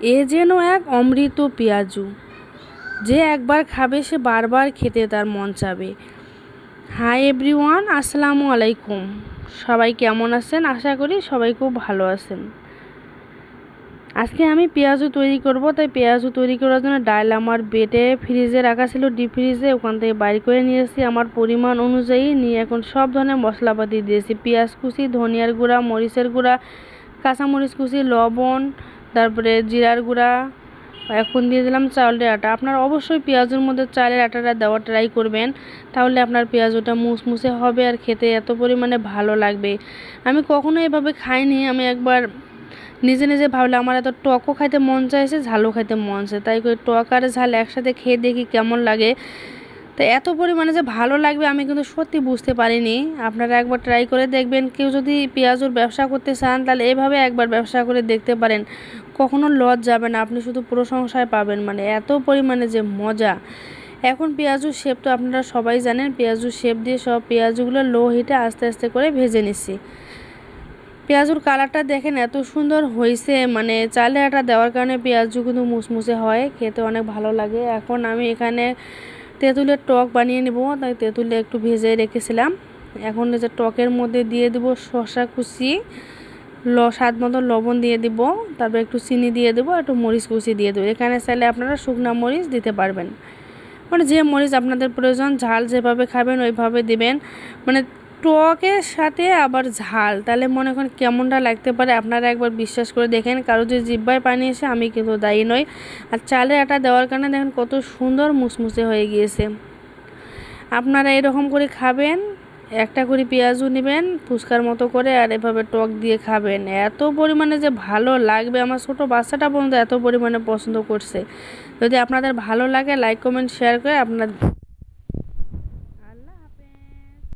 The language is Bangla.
এ যেন এক অমৃত পেঁয়াজু। যে একবার খাবে সে বারবার খেতে তার মন চাবে। হাই এভরিওয়ান, আসসালামু আলাইকুম। সবাই কেমন আছেন? আশা করি সবাই খুব ভালো আছেন। আজকে আমি পেঁয়াজু তৈরি করব, তাই পেঁয়াজু তৈরি করার জন্য ডাল আমার বেটে ফ্রিজে রাখা ছিল, ডিপ ফ্রিজে ওখান থেকে বাইর করে নিয়েছি। আমার পরিমাণ অনুযায়ী নিয়ে এখন সব ধরনের মশলাপাতি দিয়েছি। পেঁয়াজ কুচি, ধনিয়ার গুঁড়া, মরিচের গুঁড়া, কাঁচামরিচ কুচি, লবণ তারপরে জিরার গুঁড়া, এখন দিয়ে দিলাম চাউলের আটা। আপনার অবশ্যই পেঁয়াজের মধ্যে চালের আটাটা দেওয়া ট্রাই করবেন, তাহলে আপনার পেঁয়াজটা মুসমুসে হবে আর খেতে এত পরিমাণে ভালো লাগবে। আমি কখনো এভাবে খাইনি, আমি একবার নিজে নিজে ভাবলে আমার এত টকও খাইতে মন চাইছে, ঝালও খাইতে মন চায় তাই করে টক আর ঝাল একসাথে খেয়ে দেখি কেমন লাগে। তো এত পরিমাণে যে ভালো লাগবে আমি কিন্তু সত্যি বুঝতে পারিনি। আপনারা একবার ট্রাই করে দেখবেন। কেউ যদি পেঁয়াজুর ব্যবসা করতে চান, তাহলে এভাবে একবার ব্যবসা করে দেখতে পারেন। কখনো লজ যাবে না, আপনি শুধু প্রশংসায় পাবেন। মানে এত পরিমাণে যে মজা। এখন পেঁয়াজুর শেপ তো আপনারা সবাই জানেন, পেঁয়াজুর শেপ দিয়ে সব পেঁয়াজগুলো লো হিটে আস্তে আস্তে করে ভেজে নিচ্ছি। পেঁয়াজুর কালারটা দেখেন এত সুন্দর হয়েছে। মানে চালে আটা দেওয়ার কারণে পেঁয়াজু কিন্তু মুসমুসে হয়, খেতে অনেক ভালো লাগে। এখন আমি এখানে তেঁতুলের টক বানিয়ে নেব, তাই তেঁতুলে একটু ভেজে রেখেছিলাম। এখন যে টকের মধ্যে দিয়ে দেব শশা কুচি, ল, স্বাদ মতো লবণ দিয়ে দিব, তারপর একটু চিনি দিয়ে দেবো, একটু মরিচ কুচি দিয়ে দেবো। এখানে চাইলে আপনারা শুকনা মরিচ দিতে পারবেন। মানে যে মরিচ আপনাদের প্রয়োজন, ঝাল যেভাবে খাবেন ওইভাবে দিবেন। মানে টকের সাথে আবার ঝাল। তাহলে মনে করেন কেমনটা লাগতে পারে? আপনারা একবার বিশ্বাস করে দেখেন। কারও যে জিব্বায় পানি এসে, আমি কিন্তু দায়ী নই। আর চালে আটা দেওয়ার কারণে দেখেন কত সুন্দর মুসমুসে হয়ে গিয়েছে। আপনারা এরকম করে খাবেন, একটা করে পেঁয়াজও নেবেন, ফুচকার মতো করে, আর এভাবে টক দিয়ে খাবেন। এত পরিমাণে যে ভালো লাগবে। আমার ছোটো বাচ্চাটা পর্যন্ত এত পরিমাণে পছন্দ করছে। যদি আপনাদের ভালো লাগে লাইক কমেন্ট শেয়ার করে আপনার